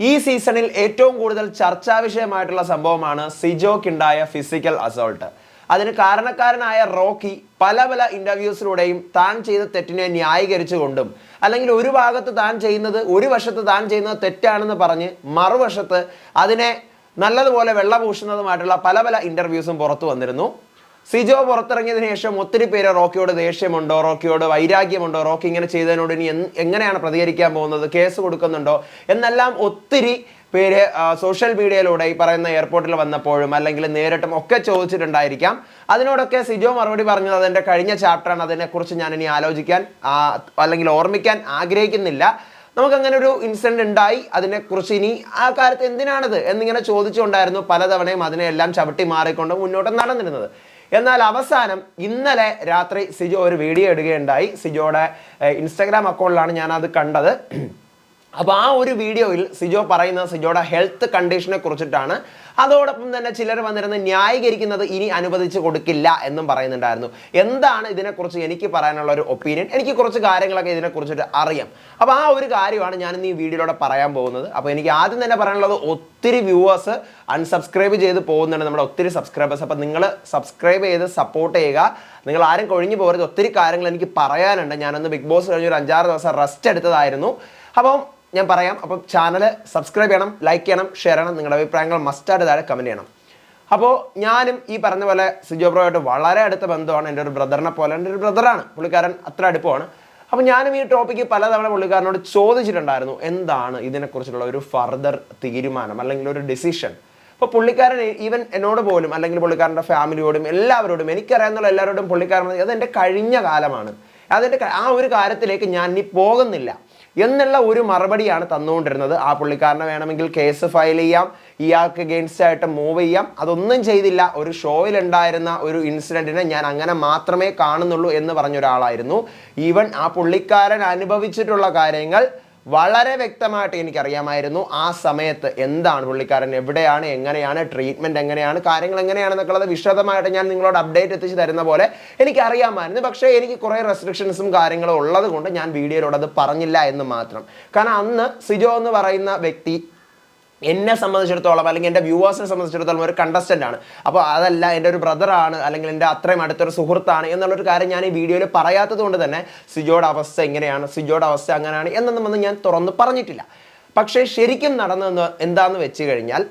ഈ സീസണിൽ ഏറ്റവും കൂടുതൽ ചർച്ചാ വിഷയമായിട്ടുള്ള സംഭവമാണ് സിജോക്കുണ്ടായ ഫിസിക്കൽ അസോൾട്ട് അതിന് കാരണക്കാരനായ റോക്കി പല പല ഇന്റർവ്യൂസിലൂടെയും താൻ ചെയ്ത തെറ്റിനെ ന്യായീകരിച്ചുകൊണ്ടും അല്ലെങ്കിൽ ഒരു ഭാഗത്ത് താൻ ചെയ്യുന്നത് ഒരു വശത്ത് താൻ ചെയ്യുന്നത് തെറ്റാണെന്ന് പറഞ്ഞ് മറുവശത്ത് അതിനെ നല്ലതുപോലെ വെള്ളപൂശുന്നതുമായിട്ടുള്ള പല പല ഇന്റർവ്യൂസും പുറത്തു വന്നിരുന്നു. സിജോ പുറത്തിറങ്ങിയതിനു ശേഷം ഒത്തിരി പേര് റോക്കിയോട് ദേഷ്യമുണ്ടോ? റോക്കിയോട് വൈരാഗ്യമുണ്ടോ? റോക്കി ഇങ്ങനെ ചെയ്തതിനോട് ഇനി എങ്ങനെയാണ് പ്രതികരിക്കാൻ പോകുന്നത്? കേസ് കൊടുക്കുന്നുണ്ടോ? എന്നെല്ലാം ഒത്തിരി പേര് സോഷ്യൽ മീഡിയയിലൂടെ ഈ പറയുന്ന എയർപോർട്ടിൽ വന്നപ്പോഴും അല്ലെങ്കിൽ നേരിട്ടും ഒക്കെ ചോദിച്ചിട്ടുണ്ടായിരിക്കാം. അതിനോടൊക്കെ സിജോ മറുപടി പറഞ്ഞത് അതിന്റെ കഴിഞ്ഞ ചാപ്റ്ററാണ്. അതിനെക്കുറിച്ച് ഞാൻ ഇനി ആലോചിക്കാൻ അല്ലെങ്കിൽ ഓർമ്മിക്കാൻ ആഗ്രഹിക്കുന്നില്ല. നമുക്കങ്ങനെ ഒരു ഇൻസിഡന്റ് ഉണ്ടായി. അതിനെക്കുറിച്ച് ഇനി ആ കാലത്ത് എന്തിനാണത്? എന്നിങ്ങനെ ചോദിച്ചുകൊണ്ടായിരുന്നു പലതവണയും അതിനെല്ലാം ചവിട്ടി മാറിക്കൊണ്ട് മുന്നോട്ട് നടന്നിരുന്നത്. എന്നാൽ അവസാനം ഇന്നലെ രാത്രി സിജോ ഒരു വീഡിയോ ഇടുകയുണ്ടായി. സിജോയുടെ ഇൻസ്റ്റാഗ്രാം അക്കൗണ്ടിലാണ് ഞാൻ അത് കണ്ടത്. അപ്പോൾ ആ ഒരു വീഡിയോയിൽ സിജോ പറയുന്നത് സിജോയുടെ ഹെൽത്ത് കണ്ടീഷനെ കുറിച്ചിട്ടാണ്. അതോടൊപ്പം തന്നെ ചിലർ വന്നിരുന്ന് ന്യായീകരിക്കുന്നത് ഇനി അനുവദിച്ച് കൊടുക്കില്ല എന്നും പറയുന്നുണ്ടായിരുന്നു. എന്താണ് ഇതിനെക്കുറിച്ച് എനിക്ക് പറയാനുള്ള ഒരു ഒപ്പീനിയൻ എനിക്ക് കുറച്ച് കാര്യങ്ങളൊക്കെ ഇതിനെക്കുറിച്ചിട്ട് അറിയാം. അപ്പോൾ ആ ഒരു കാര്യമാണ് ഞാൻ ഇന്ന് ഈ വീഡിയോയിലൂടെ പറയാൻ പോകുന്നത്. അപ്പോൾ എനിക്ക് ആദ്യം തന്നെ പറയാനുള്ളത് ഒത്തിരി വ്യൂവേഴ്സ് അൺസബ്സ്ക്രൈബ് ചെയ്ത് പോകുന്നുണ്ട് നമ്മുടെ ഒത്തിരി സബ്സ്ക്രൈബേഴ്സ്. അപ്പോൾ നിങ്ങൾ സബ്സ്ക്രൈബ് ചെയ്ത് സപ്പോർട്ട് ചെയ്യുക. നിങ്ങൾ ആരും കൊഴിഞ്ഞു പോകരുത്. ഒത്തിരി കാര്യങ്ങൾ എനിക്ക് പറയാനുണ്ട്. ഞാനൊന്ന് ബിഗ് ബോസ് കഴിഞ്ഞ് ഒരു അഞ്ചാറ് ദിവസം റെസ്റ്റ് എടുത്തതായിരുന്നു. അപ്പം ഞാൻ പറയാം. അപ്പം ചാനൽ സബ്സ്ക്രൈബ് ചെയ്യണം ലൈക്ക് ചെയ്യണം ഷെയർ ചെയ്യണം. നിങ്ങളുടെ അഭിപ്രായങ്ങൾ മസ്റ്റായിട്ട് താഴെ കമന്റ് ചെയ്യണം. അപ്പോൾ ഞാനും ഈ പറഞ്ഞ പോലെ സിജോ ബ്രോയായിട്ട് വളരെ അടുത്ത ബന്ധമാണ്. എന്റെ ഒരു ബ്രദറിനെ പോലെ. എന്റെ ഒരു ബ്രദറാണ് പുള്ളിക്കാരൻ അത്ര അടുപ്പമാണ്. അപ്പം ഞാനും ഈ ടോപ്പിക്ക് പലതവണ പുള്ളിക്കാരനോട് ചോദിച്ചിട്ടുണ്ടായിരുന്നു എന്താണ് ഇതിനെക്കുറിച്ചുള്ള ഒരു ഫർദർ തീരുമാനം അല്ലെങ്കിൽ ഒരു ഡിസിഷൻ അപ്പോൾ പുള്ളിക്കാരൻ ഈവൻ എന്നോട് പോലും അല്ലെങ്കിൽ പുള്ളിക്കാരന്റെ ഫാമിലിയോടും എല്ലാവരോടും എനിക്കറിയാവുന്ന എല്ലാവരോടും പുള്ളിക്കാരൻ അതെന്റെ കഴിഞ്ഞ കാലമാണ്. അതിന്റെ ആ ഒരു കാര്യത്തിലേക്ക് ഞാൻ ഇനി പോകുന്നില്ല. എന്നുള്ള ഒരു മറുപടിയാണ് തന്നുകൊണ്ടിരുന്നത്. ആ പുള്ളിക്കാരനെ വേണമെങ്കിൽ കേസ് ഫയൽ ചെയ്യാം. ഇയാൾക്ക് അഗെയിൻസ്റ്റ് ആയിട്ട് മൂവ് ചെയ്യാം. അതൊന്നും ചെയ്തില്ല. ഒരു ഷോയിൽ ഉണ്ടായിരുന്ന ഒരു ഇൻസിഡന്റിനെ ഞാൻ അങ്ങനെ മാത്രമേ കാണുന്നുള്ളൂ എന്ന് പറഞ്ഞ ഒരാളായിരുന്നു. ഈവൻ ആ പുള്ളിക്കാരൻ അനുഭവിച്ചിട്ടുള്ള കാര്യങ്ങൾ വളരെ വ്യക്തമായിട്ട് എനിക്കറിയാമായിരുന്നു ആ സമയത്ത് എന്താണ് പുള്ളിക്കാരൻ എവിടെയാണ് എങ്ങനെയാണ് ട്രീറ്റ്മെന്റ് എങ്ങനെയാണ് കാര്യങ്ങൾ എങ്ങനെയാണെന്നൊക്കെയുള്ളത് വിശദമായിട്ട് ഞാൻ നിങ്ങളോട് അപ്ഡേറ്റ് എത്തിച്ച് തരുന്ന പോലെ എനിക്കറിയാമായിരുന്നു. പക്ഷേ എനിക്ക് കുറേ റെസ്ട്രിക്ഷൻസും കാര്യങ്ങളും ഉള്ളത് കൊണ്ട് ഞാൻ വീഡിയോയിലോട് അത് പറഞ്ഞില്ല എന്ന് മാത്രം. കാരണം അന്ന് സിജോ എന്ന് പറയുന്ന വ്യക്തി എന്നെ സംബന്ധിച്ചിടത്തോളം അല്ലെങ്കിൽ എന്റെ വ്യൂവേഴ്സിനെ സംബന്ധിച്ചിടത്തോളം ഒരു കണ്ടസ്റ്റന്റ് ആണ്. അപ്പോൾ അതല്ല എന്റെ ഒരു ബ്രദറാണ് അല്ലെങ്കിൽ എന്റെ അത്രയും അടുത്തൊരു സുഹൃത്താണ് എന്നുള്ളൊരു കാര്യം ഞാൻ ഈ വീഡിയോയിൽ പറയാത്തത് കൊണ്ട് തന്നെ സിജോയുടെ അവസ്ഥ എങ്ങനെയാണ് സിജോയുടെ അവസ്ഥ അങ്ങനെയാണ് എന്നൊന്നും വന്ന് ഞാൻ തുറന്ന് പറഞ്ഞിട്ടില്ല. പക്ഷേ ശരിക്കും നടന്നതെന്ന് എന്താണെന്ന് വെച്ച് കഴിഞ്ഞാൽ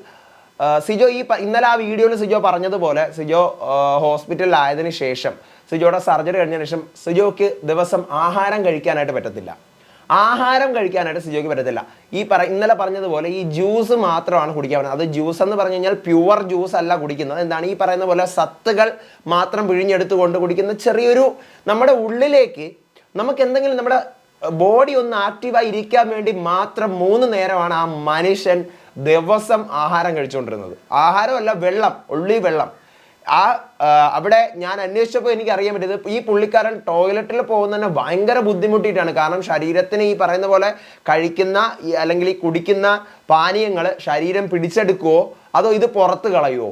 സിജോ ഈ ഇന്നലെ ആ വീഡിയോയിൽ സിജോ പറഞ്ഞതുപോലെ സിജോ ഹോസ്പിറ്റലിലായതിനു ശേഷം സിജോയുടെ സർജറി കഴിഞ്ഞതിന് ശേഷം സിജോക്ക് ദിവസം ആഹാരം കഴിക്കാനായിട്ട് പറ്റത്തില്ല. ആഹാരം കഴിക്കാനായിട്ട് സിജോയ്ക്ക് പറ്റത്തില്ല. ഈ പറ ഇന്നലെ പറഞ്ഞതുപോലെ ഈ ജ്യൂസ് മാത്രമാണ് കുടിക്കാൻ പറ്റുന്നത്. അത് ജ്യൂസ് എന്ന് പറഞ്ഞു കഴിഞ്ഞാൽ പ്യുവർ ജ്യൂസ് അല്ല കുടിക്കുന്നത്. എന്താണ് ഈ പറയുന്ന പോലെ സത്തുകൾ മാത്രം പിഴിഞ്ഞെടുത്തുകൊണ്ട് കുടിക്കുന്ന ചെറിയൊരു നമ്മുടെ ഉള്ളിലേക്ക് നമുക്ക് എന്തെങ്കിലും നമ്മുടെ ബോഡി ഒന്ന് ആക്റ്റീവായി ഇരിക്കാൻ വേണ്ടി മാത്രം മൂന്ന് നേരമാണ് ആ മനുഷ്യൻ ദിവസം ആഹാരം കഴിച്ചുകൊണ്ടിരുന്നത്. ആഹാരമല്ല വെള്ളം ഉള്ളി വെള്ളം. ആ അവിടെ ഞാൻ അന്വേഷിച്ചപ്പോൾ എനിക്ക് അറിയാൻ പറ്റിയത് ഈ പുള്ളിക്കാരൻ ടോയ്ലറ്റിൽ പോകുന്നതിന് ഭയങ്കര ബുദ്ധിമുട്ടിയിട്ടാണ്. കാരണം ശരീരത്തിന് ഈ പറയുന്ന പോലെ കഴിക്കുന്ന അല്ലെങ്കിൽ ഈ കുടിക്കുന്ന പാനീയങ്ങൾ ശരീരം പിടിച്ചെടുക്കുവോ? അതോ ഇത് പുറത്ത് കളയുമോ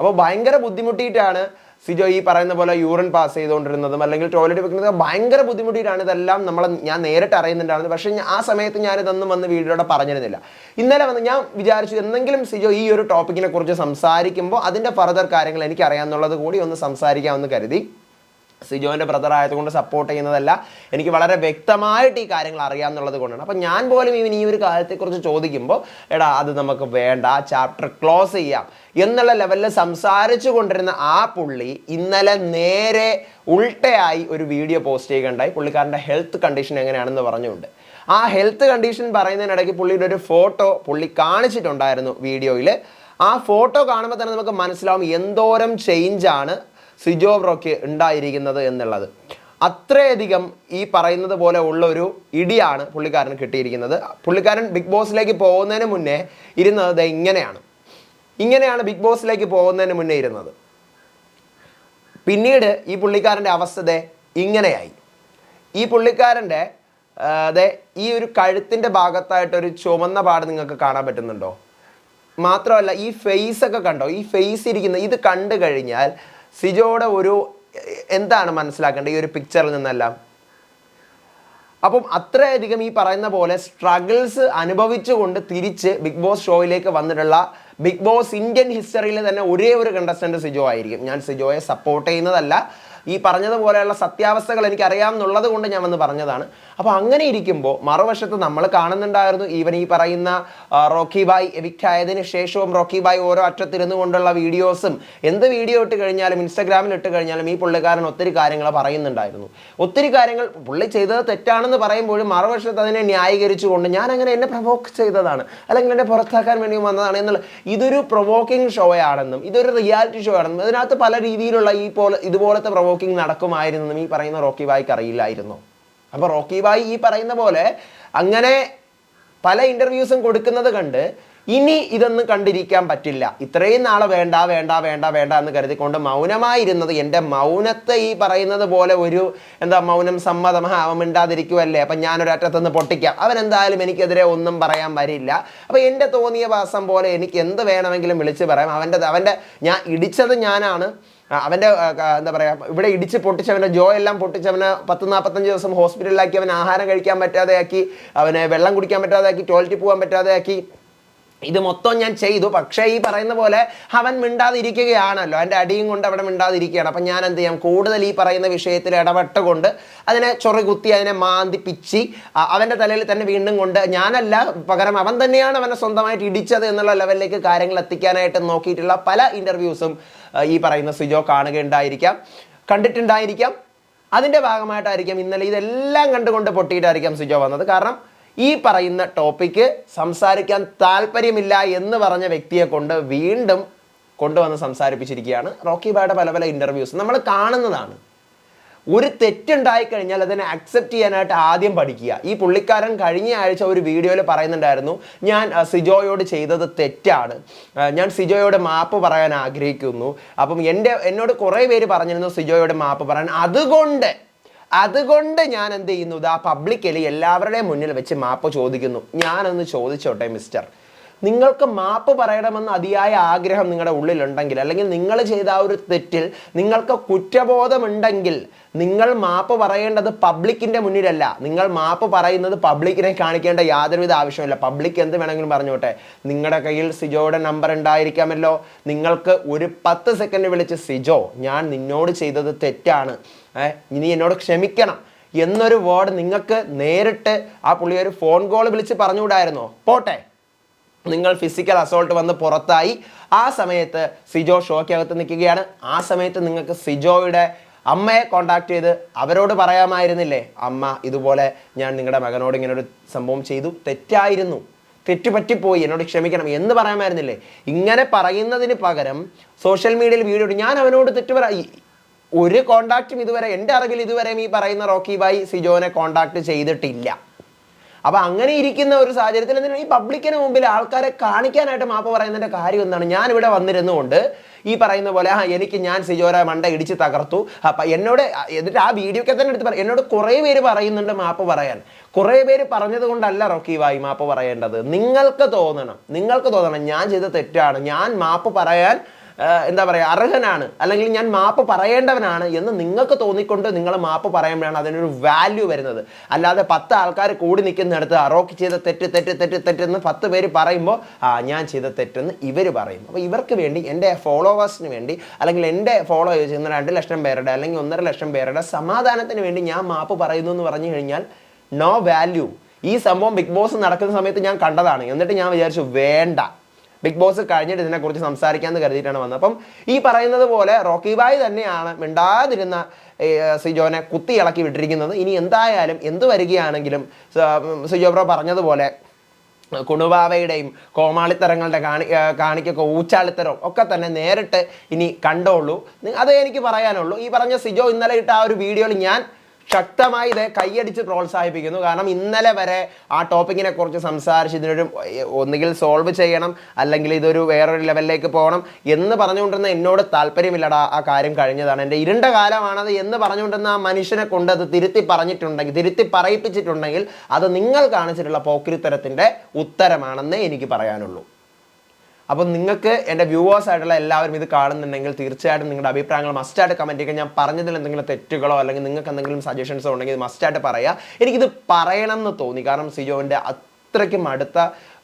അപ്പോൾ ഭയങ്കര ബുദ്ധിമുട്ടിയിട്ടാണ് സിജോ ഈ പറയുന്ന പോലെ യൂറിൻ പാസ് ചെയ്തുകൊണ്ടിരുന്നതും അല്ലെങ്കിൽ ടോയ്ലറ്റ് വെക്കുന്നത് ഭയങ്കര ബുദ്ധിമുട്ടിയിട്ടാണ് ഇതെല്ലാം നമ്മൾ ഞാൻ നേരിട്ട് അറിയുന്നുണ്ടായിരുന്നു. പക്ഷേ ആ സമയത്ത് ഞാൻ ഇതൊന്നും വന്ന് വീഡിയോടെ പറഞ്ഞിരുന്നില്ല. ഇന്നലെ വന്ന് ഞാൻ വിചാരിച്ചു എന്തെങ്കിലും സിജോ ഈ ഒരു ടോപ്പിക്കിനെ കുറിച്ച് സംസാരിക്കുമ്പോൾ അതിന്റെ ഫർദർ കാര്യങ്ങൾ എനിക്ക് അറിയാമെന്നുള്ളത് കൂടി ഒന്ന് സംസാരിക്കാമെന്ന് കരുതി. സിജോന്റെ ബ്രദർ ആയതുകൊണ്ട് സപ്പോർട്ട് ചെയ്യുന്നതല്ല. എനിക്ക് വളരെ വ്യക്തമായിട്ട് ഈ കാര്യങ്ങൾ അറിയാമെന്നുള്ളത് കൊണ്ടാണ്. അപ്പം ഞാൻ പോലും ഇവൻ ഈ ഒരു കാര്യത്തെക്കുറിച്ച് ചോദിക്കുമ്പോൾ എടാ അത് നമുക്ക് വേണ്ട ആ ചാപ്റ്റർ ക്ലോസ് ചെയ്യാം എന്നുള്ള ലെവലിൽ സംസാരിച്ചു കൊണ്ടിരുന്ന ആ പുള്ളി ഇന്നലെ നേരെ ഉൾട്ടയായി ഒരു വീഡിയോ പോസ്റ്റ് ചെയ്യുകയുണ്ടായി. പുള്ളിക്കാരന്റെ ഹെൽത്ത് കണ്ടീഷൻ എങ്ങനെയാണെന്ന് പറഞ്ഞുകൊണ്ട്. ആ ഹെൽത്ത് കണ്ടീഷൻ പറയുന്നതിനിടയ്ക്ക് പുള്ളിയുടെ ഒരു ഫോട്ടോ പുള്ളി കാണിച്ചിട്ടുണ്ടായിരുന്നു വീഡിയോയിൽ ആ ഫോട്ടോ കാണുമ്പോൾ തന്നെ നമുക്ക് മനസ്സിലാവും എന്തോരം ചേഞ്ചാണ് സിജോ ബ്രോക്ക് ഉണ്ടായിരിക്കുന്നത് എന്നുള്ളത്. അത്രയധികം ഈ പറയുന്നത് പോലെ ഉള്ള ഒരു ഇടിയാണ് പുള്ളിക്കാരന് കിട്ടിയിരിക്കുന്നത്. പുള്ളിക്കാരൻ ബിഗ് ബോസിലേക്ക് പോകുന്നതിന് മുന്നേ ഇരുന്നത് ഇങ്ങനെയാണ്. ഇങ്ങനെയാണ് ബിഗ് ബോസിലേക്ക് പോകുന്നതിന് മുന്നേ ഇരുന്നത്. പിന്നീട് ഈ പുള്ളിക്കാരന്റെ അവസ്ഥ ഇങ്ങനെയായി. ഈ പുള്ളിക്കാരന്റെ അതെ ഈ ഒരു കഴുത്തിന്റെ ഭാഗത്തായിട്ട് ഒരു ചുമന്ന പാട് നിങ്ങൾക്ക് കാണാൻ പറ്റുന്നുണ്ടോ? മാത്രമല്ല ഈ ഫേസ് ഒക്കെ കണ്ടോ? ഈ ഫേസ് ഇരിക്കുന്ന ഇത് കണ്ടു കഴിഞ്ഞാൽ സിജോയുടെ ഒരു എന്താണ് മനസ്സിലാക്കേണ്ടത് ഈ ഒരു പിക്ചറിൽ നിന്നെല്ലാം? അപ്പം അത്രയധികം ഈ പറയുന്ന പോലെ സ്ട്രഗിൾസ് അനുഭവിച്ചുകൊണ്ട് തിരിച്ച് ബിഗ് ബോസ് ഷോയിലേക്ക് വന്നിട്ടുള്ള ബിഗ് ബോസ് ഇന്ത്യൻ ഹിസ്റ്ററിയിൽ തന്നെ ഒരേ ഒരു കണ്ടസ്റ്റന്റ് സിജോ ആയിരിക്കും. ഞാൻ സിജോയെ സപ്പോർട്ട് ചെയ്യുന്നതല്ല ഈ പറഞ്ഞതുപോലെയുള്ള സത്യാവസ്ഥകൾ എനിക്ക് അറിയാമെന്നുള്ളത് കൊണ്ട് ഞാൻ വന്ന് പറഞ്ഞതാണ്. അപ്പോൾ അങ്ങനെ ഇരിക്കുമ്പോൾ മറുവശത്ത് നമ്മൾ കാണുന്നുണ്ടായിരുന്നു ഈവൻ ഈ പറയുന്ന റോക്കി ബായ് എവിക്റ്റ് ശേഷവും റോക്കി ബായ് ഓരോ അറ്റത്തിരുന്നു കൊണ്ടുള്ള വീഡിയോസും എന്ത് വീഡിയോ ഇട്ട് കഴിഞ്ഞാലും ഇൻസ്റ്റാഗ്രാമിൽ ഇട്ട് കഴിഞ്ഞാലും ഈ പുള്ളിക്കാരൻ ഒത്തിരി കാര്യങ്ങൾ പറയുന്നുണ്ടായിരുന്നു. ഒത്തിരി കാര്യങ്ങൾ പുള്ളി ചെയ്തത് തെറ്റാണെന്ന് പറയുമ്പോഴും മറുവശത്ത് അതിനെ ന്യായീകരിച്ചുകൊണ്ട് ഞാൻ അങ്ങനെ എന്നെ പ്രൊവോക്ക് ചെയ്തതാണ്. അല്ലെങ്കിൽ എന്നെ പുറത്താക്കാൻ വേണ്ടി വന്നതാണ് എന്നുള്ള ഇതൊരു പ്രൊവോക്കിംഗ് ഷോയാണെന്നും ഇതൊരു റിയാലിറ്റി ഷോ ആണെന്നും ഇതിനകത്ത് പല രീതിയിലുള്ള ഈ പോലെ ഇതുപോലത്തെ പ്രൊവോക്കിംഗ് നടക്കുമായിരുന്നെന്നും ഈ പറയുന്ന റോക്കി ബായിക്ക് അറിയില്ലായിരുന്നു. അപ്പോൾ റോക്കി ബായി ഈ പറയുന്ന പോലെ അങ്ങനെ പല ഇന്റർവ്യൂസും കൊടുക്കുന്നത് കണ്ട് ഇനി ഇതൊന്നും കണ്ടിരിക്കാൻ പറ്റില്ല. ഇത്രയും നാളെ വേണ്ട വേണ്ട വേണ്ട വേണ്ട എന്ന് കരുതിക്കൊണ്ട് മൗനമായിരുന്നത് എന്റെ മൗനത്തെ ഈ പറയുന്നത് പോലെ ഒരു എന്താ മൗനം സമ്മതം ആ, അവൻ മിണ്ടാതിരിക്കുമല്ലേ അപ്പം ഞാനൊരറ്റത്തുനിന്ന് പൊട്ടിക്കാം. അവൻ എന്തായാലും എനിക്കെതിരെ ഒന്നും പറയാൻ വരില്ല. അപ്പം എന്റെ തോന്നിയ വാസം പോലെ എനിക്ക് എന്ത് വേണമെങ്കിലും വിളിച്ച് പറയാം. അവന്റെ അവന്റെ ഞാൻ ഇടിച്ചത് ഞാനാണ്. അവന്റെ എന്താ പറയുക ഇവിടെ ഇടിച്ച് പൊട്ടിച്ചവനെ ജോ എല്ലാം പൊട്ടിച്ചവന് പത്ത് നാൽപ്പത്തഞ്ച് ദിവസം ഹോസ്പിറ്റലിലാക്കി അവൻ ആഹാരം കഴിക്കാൻ പറ്റാതെയാക്കി അവനെ വെള്ളം കുടിക്കാൻ പറ്റാതെയാക്കി ടോയ്ലറ്റിൽ പോകാൻ പറ്റാതെയാക്കി. ഇത് മൊത്തം ഞാൻ ചെയ്തു. പക്ഷേ ഈ പറയുന്ന പോലെ അവൻ മിണ്ടാതിരിക്കുകയാണല്ലോ. എന്റെ അടിയും കൊണ്ട് അവിടെ മിണ്ടാതിരിക്കുകയാണ്. അപ്പം ഞാൻ എന്ത് ചെയ്യാം? കൂടുതൽ ഈ പറയുന്ന വിഷയത്തിൽ ഇടപെട്ടുകൊണ്ട് അതിനെ ചൊറി കുത്തി അതിനെ മാന്തി അവന്റെ തലയിൽ തന്നെ വീണ്ടും കൊണ്ട് ഞാനല്ല പകരം അവൻ തന്നെയാണ് അവനെ സ്വന്തമായിട്ട് ഇടിച്ചത് എന്നുള്ള ലെവലിലേക്ക് കാര്യങ്ങൾ എത്തിക്കാനായിട്ട് നോക്കിയിട്ടുള്ള പല ഇന്റർവ്യൂസും ഈ പറയുന്ന സുജോ കാണുകയുണ്ടായിരിക്കാം. കണ്ടിട്ടുണ്ടായിരിക്കാം. അതിന്റെ ഭാഗമായിട്ടായിരിക്കാം ഇന്നലെ ഇതെല്ലാം കണ്ടുകൊണ്ട് പൊട്ടിയിട്ടായിരിക്കാം സുജോ വന്നത്. കാരണം ഈ പറയുന്ന ടോപ്പിക്ക് സംസാരിക്കാൻ താല്പര്യമില്ല എന്ന് പറഞ്ഞ വ്യക്തിയെ കൊണ്ട് വീണ്ടും കൊണ്ടുവന്ന് സംസാരിപ്പിച്ചിരിക്കുകയാണ്. റോക്കി ബായുടെ പല പല ഇന്റർവ്യൂസ് നമ്മൾ കാണുന്നതാണ്. ഒരു തെറ്റുണ്ടായി കഴിഞ്ഞാൽ അതിനെ അക്സെപ്റ്റ് ചെയ്യാനായിട്ട് ആദ്യം പഠിക്കുക. ഈ പുള്ളിക്കാരൻ കഴിഞ്ഞ ആഴ്ച ഒരു വീഡിയോയിൽ പറയുന്നുണ്ടായിരുന്നു ഞാൻ സിജോയോട് ചെയ്തത് തെറ്റാണ്. ഞാൻ സിജോയോട് മാപ്പ് പറയാൻ ആഗ്രഹിക്കുന്നു. അപ്പം എന്റെ എന്നോട് കുറേ പേര് പറഞ്ഞിരുന്നു സിജോയോട് മാപ്പ് പറയാൻ. അതുകൊണ്ട് അതുകൊണ്ട് ഞാൻ എന്ത് ചെയ്യുന്നു? ഇതാ പബ്ലിക്കലി എല്ലാവരുടെയും മുന്നിൽ വെച്ച് മാപ്പ് ചോദിക്കുന്നു. ഞാനൊന്ന് ചോദിച്ചോട്ടെ മിസ്റ്റർ നിങ്ങൾക്ക് മാപ്പ് പറയണമെന്ന് അതിയായ ആഗ്രഹം നിങ്ങളുടെ ഉള്ളിലുണ്ടെങ്കിൽ അല്ലെങ്കിൽ നിങ്ങൾ ചെയ്ത ആ ഒരു തെറ്റിൽ നിങ്ങൾക്ക് കുറ്റബോധമുണ്ടെങ്കിൽ നിങ്ങൾ മാപ്പ് പറയേണ്ടത് പബ്ലിക്കിന്റെ മുന്നിലല്ല. നിങ്ങൾ മാപ്പ് പറയുന്നത് പബ്ലിക്കിനെ കാണിക്കേണ്ട യാതൊരുവിധ ആവശ്യമില്ല പബ്ലിക് എന്ത് വേണമെങ്കിലും പറഞ്ഞോട്ടെ. നിങ്ങളുടെ കയ്യിൽ സിജോയുടെ നമ്പർ ഉണ്ടായിരിക്കാമല്ലോ. നിങ്ങൾക്ക് ഒരു പത്ത് സെക്കൻഡ് വിളിച്ച് സിജോ ഞാൻ നിന്നോട് ചെയ്തത് തെറ്റാണ്. ഏഹ് ഇനി എന്നോട് ക്ഷമിക്കണം. എന്നൊരു വേർഡ് നിങ്ങൾക്ക് നേരിട്ട് ആ പുള്ളി ഒരു ഫോൺ കോൾ വിളിച്ച് പറഞ്ഞുകൂടായിരുന്നോ? പോട്ടെ. നിങ്ങൾ ഫിസിക്കൽ അസോൾട്ട് വന്ന് പുറത്തായി. ആ സമയത്ത് സിജോ ഷോയ്ക്കകത്ത് നിൽക്കുകയാണ്. ആ സമയത്ത് നിങ്ങൾക്ക് സിജോയുടെ അമ്മയെ കോണ്ടാക്ട് ചെയ്ത് അവരോട് പറയാമായിരുന്നില്ലേ? അമ്മ ഇതുപോലെ ഞാൻ നിങ്ങളുടെ മകനോട് ഇങ്ങനെ ഒരു സംഭവം ചെയ്തു. തെറ്റായിരുന്നു. തെറ്റുപറ്റിപ്പോയി. എന്നോട് ക്ഷമിക്കണം എന്ന് പറയാമായിരുന്നില്ലേ? ഇങ്ങനെ പറയുന്നതിന് പകരം സോഷ്യൽ മീഡിയയിൽ വീഡിയോ ഞാൻ അവനോട് തെറ്റ് പറ ഒരു കോണ്ടാക്റ്റും ഇതുവരെ എന്റെ അറിവിൽ ഇതുവരെയും ഈ പറയുന്ന റോക്കി ബായി സിജോനെ കോണ്ടാക്ട് ചെയ്തിട്ടില്ല. അപ്പൊ അങ്ങനെ ഇരിക്കുന്ന ഒരു സാഹചര്യത്തിൽ എന്തിനാണ് ഈ പബ്ലിക്കിന് മുമ്പിൽ ആൾക്കാരെ കാണിക്കാനായിട്ട് മാപ്പ് പറയുന്നതിന്റെ കാര്യം എന്താണ്? ഞാൻ ഇവിടെ വന്നിരുന്നുകൊണ്ട് ഈ പറയുന്ന പോലെ ആ എനിക്ക് ഞാൻ സിജോര മണ്ട ഇടിച്ച് തകർത്തു. അപ്പൊ എന്നോട് എന്നിട്ട് ആ വീഡിയോക്കെ തന്നെ എടുത്ത് പറയും എന്നോട് കുറേ പേര് പറയുന്നുണ്ട് മാപ്പ് പറയാൻ. കുറേ പേര് പറഞ്ഞത് കൊണ്ടല്ല റോക്കി വായി മാപ്പ് പറയേണ്ടത്. നിങ്ങൾക്ക് തോന്നണം. നിങ്ങൾക്ക് തോന്നണം ഞാൻ ചെയ്ത തെറ്റാണ്. ഞാൻ മാപ്പ് പറയാൻ എന്താ പറയുക അർഹനാണ്. അല്ലെങ്കിൽ ഞാൻ മാപ്പ് പറയേണ്ടവനാണ് എന്ന് നിങ്ങൾക്ക് തോന്നിക്കൊണ്ട് നിങ്ങൾ മാപ്പ് പറയുമ്പോഴാണ് അതിനൊരു വാല്യൂ വരുന്നത്. അല്ലാതെ പത്ത് ആൾക്കാർ കൂടി നിൽക്കുന്നിടത്ത് അറോക്ക് ചെയ്ത തെറ്റ് തെറ്റ് തെറ്റ് തെറ്റെന്ന് പത്ത് പേര് പറയുമ്പോൾ ആ ഞാൻ ചെയ്ത തെറ്റെന്ന് ഇവർ പറയും. അപ്പോൾ ഇവർക്ക് വേണ്ടി എന്റെ ഫോളോവേഴ്സിന് വേണ്ടി അല്ലെങ്കിൽ എന്റെ ഫോളോ ചെയ്യുന്ന രണ്ട് ലക്ഷം പേരുടെ അല്ലെങ്കിൽ ഒന്നര ലക്ഷം പേരുടെ സമാധാനത്തിന് വേണ്ടി ഞാൻ മാപ്പ് പറയുന്നു എന്ന് പറഞ്ഞു കഴിഞ്ഞാൽ നോ വാല്യൂ ഈ സംഭവം ബിഗ് ബോസ് നടക്കുന്ന സമയത്ത് ഞാൻ കണ്ടതാണ്. എന്നിട്ട് ഞാൻ വിചാരിച്ചു വേണ്ട. ബിഗ് ബോസ് കഴിഞ്ഞിട്ട് ഇതിനെക്കുറിച്ച് സംസാരിക്കാമെന്ന് കരുതിയിട്ടാണ് വന്നത്. അപ്പം ഈ പറയുന്നത് പോലെ റോക്കി ബായ് തന്നെയാണ് മിണ്ടാതിരുന്ന സിജോനെ കുത്തി ഇളക്കി വിട്ടിരിക്കുന്നത്. ഇനി എന്തായാലും എന്ത് വരികയാണെങ്കിലും സിജോ ബ്രോ പറഞ്ഞതുപോലെ കുണുബാവയുടെയും കോമാളിത്തരങ്ങളുടെ കാണി കാണിക്കൊക്കെ ഊച്ചാളിത്തരവും ഒക്കെ തന്നെ നേരിട്ട് ഇനി കണ്ടോളൂ. അതേ എനിക്ക് പറയാനുള്ളൂ. ഈ പറഞ്ഞ സിജോ ഇന്നലെ ഇട്ട ആ ഒരു വീഡിയോയിൽ ഞാൻ ശക്തമായി ഇത് കൈയടിച്ച് പ്രോത്സാഹിപ്പിക്കുന്നു. കാരണം ഇന്നലെ വരെ ആ ടോപ്പിക്കിനെ കുറിച്ച് സംസാരിച്ച് ഇതിനൊരു ഒന്നുകിൽ സോൾവ് ചെയ്യണം അല്ലെങ്കിൽ ഇതൊരു വേറൊരു ലെവലിലേക്ക് പോകണം എന്ന് പറഞ്ഞുകൊണ്ടിരുന്ന എന്നോട് താല്പര്യമില്ലടാ ആ കാര്യം കഴിഞ്ഞതാണ്. എന്റെ ഇരുണ്ട കാലമാണത് എന്ന് പറഞ്ഞുകൊണ്ടിരുന്ന ആ മനുഷ്യനെ കൊണ്ട് അത് തിരുത്തി പറഞ്ഞിട്ടുണ്ടെങ്കിൽ തിരുത്തി പറയിപ്പിച്ചിട്ടുണ്ടെങ്കിൽ അത് നിങ്ങൾ കാണിച്ചിട്ടുള്ള പോക്കിരിത്തരത്തിന്റെ ഉത്തരമാണെന്നേ എനിക്ക് പറയാനുള്ളൂ. അപ്പം നിങ്ങൾക്ക് എന്റെ വ്യൂവേഴ്സ് ആയിട്ടുള്ള എല്ലാവരും ഇത് കാണുന്നുണ്ടെങ്കിൽ തീർച്ചയായിട്ടും നിങ്ങളുടെ അഭിപ്രായങ്ങൾ മസ്റ്റായിട്ട് കമന്റ് ചെയ്യുക. ഞാൻ പറഞ്ഞതിൽ എന്തെങ്കിലും തെറ്റുകളോ അല്ലെങ്കിൽ നിങ്ങൾക്ക് എന്തെങ്കിലും സജഷൻസോ ഉണ്ടെങ്കിൽ മസ്റ്റായിട്ട് പറയുക. എനിക്കിത് പറയണം എന്ന് തോന്നി. കാരണം സിജോവിന്റെ അത്രയ്ക്കും അടുത്ത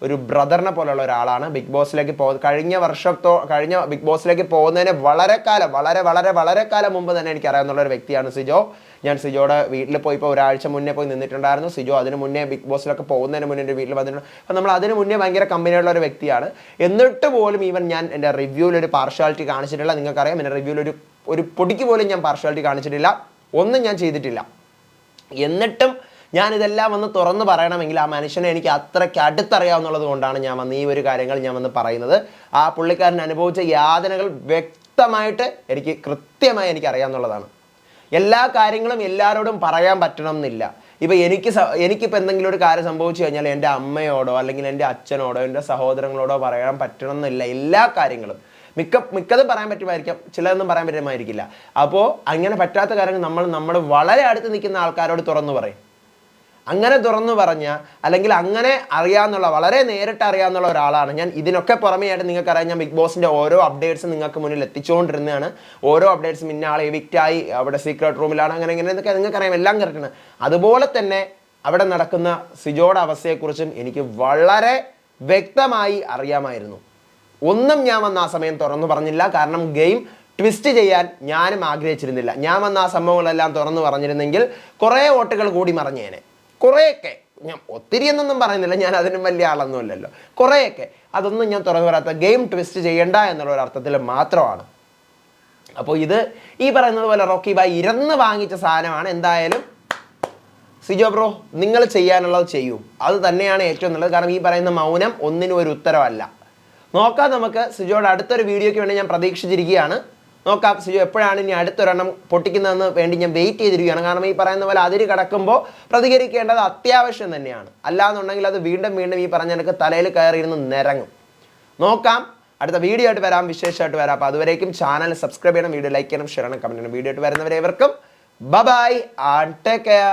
ഒരു ബ്രദറിനെ പോലെയുള്ള ഒരാളാണ്. ബിഗ് ബോസിലേക്ക് പോ കഴിഞ്ഞ വർഷത്തോ കഴിഞ്ഞ ബിഗ് ബോസിലേക്ക് പോകുന്നതിന് വളരെ കാലം വളരെ വളരെ വളരെ കാലം മുമ്പ് തന്നെ എനിക്ക് അറിയാവുന്ന ഒരു വ്യക്തിയാണ് സിജോ. ഞാൻ സിജോയുടെ വീട്ടിൽ പോയി ഇപ്പോൾ ഒരാഴ്ച മുന്നേ പോയി നിന്നിട്ടുണ്ടായിരുന്നു. സിജോ അതിന് മുന്നേ ബിഗ് ബോസിലൊക്കെ പോകുന്നതിന് മുന്നേ എന്റെ വീട്ടിൽ വന്നിട്ടുണ്ട്. അപ്പം നമ്മൾ അതിന് മുന്നേ ഭയങ്കര കമ്പനിയുള്ള ഒരു വ്യക്തിയാണ്. എന്നിട്ട് പോലും ഈവൻ ഞാൻ എന്റെ റിവ്യൂവിൽ ഒരു പാർഷ്വാലിറ്റി കാണിച്ചിട്ടില്ല. നിങ്ങൾക്കറിയാം എന്റെ റിവ്യൂവിൽ ഒരു ഒരു പൊടിക്ക് പോലും ഞാൻ പാർഷ്വാലിറ്റി കാണിച്ചിട്ടില്ല. ഒന്നും ഞാൻ ചെയ്തിട്ടില്ല. എന്നിട്ടും ഞാൻ ഇതെല്ലാം വന്ന് തുറന്ന് പറയണമെങ്കിൽ ആ മനുഷ്യനെ എനിക്ക് അത്രയ്ക്ക് അടുത്തറിയാവുന്നുള്ളത് കൊണ്ടാണ് ഞാൻ വന്ന് ഈ ഒരു കാര്യങ്ങൾ ഞാൻ വന്ന് പറയുന്നത്. ആ പുള്ളിക്കാരൻ അനുഭവിച്ച യാതനകൾ വ്യക്തമായിട്ട് എനിക്ക് കൃത്യമായി എനിക്ക് അറിയാവുന്നതാണ് എല്ലാ കാര്യങ്ങളും എല്ലാവരോടും പറയാൻ പറ്റണം എന്നില്ല ഇപ്പം എനിക്ക് എനിക്കിപ്പോൾ എന്തെങ്കിലും ഒരു കാര്യം സംഭവിച്ചു കഴിഞ്ഞാൽ എന്റെ അമ്മയോടോ അല്ലെങ്കിൽ എന്റെ അച്ഛനോടോ എന്റെ സഹോദരങ്ങളോടോ പറയാൻ പറ്റണം എന്നില്ല എല്ലാ കാര്യങ്ങളും. മിക്ക മിക്കതും പറയാൻ പറ്റുമായിരിക്കാം ചിലതൊന്നും പറയാൻ പറ്റുമായിരിക്കില്ല. അപ്പോൾ അങ്ങനെ പറ്റാത്ത കാര്യങ്ങൾ നമ്മൾ നമ്മൾ വളരെ അടുത്ത് നിൽക്കുന്ന ആൾക്കാരോട് തുറന്നു പറയും. അങ്ങനെ തുറന്നു പറഞ്ഞ അല്ലെങ്കിൽ അങ്ങനെ അറിയാമെന്നുള്ള വളരെ നേരിട്ട് അറിയാമെന്നുള്ള ഒരാളാണ്. ഞാൻ ഇതിനൊക്കെ പുറമെയായിട്ട് നിങ്ങൾക്കറിയാം ഞാൻ ബിഗ് ബോസിന്റെ ഓരോ അപ്ഡേറ്റ്സ് നിങ്ങൾക്ക് മുന്നിൽ എത്തിച്ചുകൊണ്ടിരുന്നതാണ്. ഓരോ അപ്ഡേറ്റ്സും ഇന്ന ആൾ എവിക്റ്റ് ആയി അവിടെ സീക്രട്ട് റൂമിലാണ് അങ്ങനെ ഇങ്ങനെ എന്നൊക്കെ നിങ്ങൾക്കറിയാം എല്ലാം കറക്റ്റാണ് അതുപോലെ തന്നെ അവിടെ നടക്കുന്ന സിജോയുടെ അവസ്ഥയെക്കുറിച്ചും എനിക്ക് വളരെ വ്യക്തമായി അറിയാമായിരുന്നു. ഒന്നും ഞാൻ വന്ന ആ സമയം തുറന്നു പറഞ്ഞില്ല. കാരണം ഗെയിം ട്വിസ്റ്റ് ചെയ്യാൻ ഞാനും ആഗ്രഹിച്ചിരുന്നില്ല. ഞാൻ വന്ന ആ സംഭവങ്ങളെല്ലാം തുറന്നു പറഞ്ഞിരുന്നെങ്കിൽ കുറേ വോട്ടുകൾ കൂടി മറിഞ്ഞേനെ. കുറേയൊക്കെ ഞാൻ ഒത്തിരി എന്നൊന്നും പറയുന്നില്ല ഞാൻ അതിനും വലിയ ആളൊന്നും അല്ലല്ലോ കുറേയൊക്കെ. അതൊന്നും ഞാൻ തുറന്നു പറയാത്ത ഗെയിം ട്വിസ്റ്റ് ചെയ്യണ്ട എന്നുള്ള ഒരു അർത്ഥത്തിൽ മാത്രമാണ്. അപ്പോൾ ഇത് ഈ പറയുന്നത് പോലെ റോക്കി ബായ് ഇരന്ന് വാങ്ങിച്ച സാധനമാണ്. എന്തായാലും സിജോ ബ്രോ നിങ്ങൾ ചെയ്യാനുള്ളത് ചെയ്യൂ. അത് തന്നെയാണ് ഏറ്റവും നല്ലത്. കാരണം ഈ പറയുന്ന മൗനം ഒന്നിനും ഒരു ഉത്തരവല്ല. നോക്കാം നമുക്ക് സിജോയുടെ അടുത്തൊരു വീഡിയോയ്ക്ക് വേണ്ടി ഞാൻ പ്രതീക്ഷിച്ചിരിക്കുകയാണ്. നോക്കാം. സിജു എപ്പോഴാണ് ഇനി അടുത്തൊരെണ്ണം പൊട്ടിക്കുന്നതെന്ന് വേണ്ടി ഞാൻ വെയിറ്റ് ചെയ്തിരിക്കുകയാണ്. കാരണം ഈ പറയുന്ന പോലെ അതിര് കടക്കുമ്പോൾ പ്രതികരിക്കേണ്ടത് അത്യാവശ്യം തന്നെയാണ്. അല്ലാന്നുണ്ടെങ്കിൽ അത് വീണ്ടും വീണ്ടും ഈ പറഞ്ഞ എനിക്ക് തലയിൽ കയറിയിരുന്ന് നിരങ്ങും. നോക്കാം. അടുത്ത വീഡിയോ ആയിട്ട് വരാം. വിശേഷമായിട്ട് വരാം. അപ്പോൾ അതുവരേക്കും ചാനൽ സബ്സ്ക്രൈബ് ചെയ്യണം വീഡിയോ ലൈക്ക് ചെയ്യണം ഷെയർ ചെയ്യണം കമന്റ് ചെയ്യണം. വീഡിയോ ആയിട്ട് വരുന്നവരെ ഇവർക്കും ബൈ ആൻഡ് ടേക്ക് കെയർ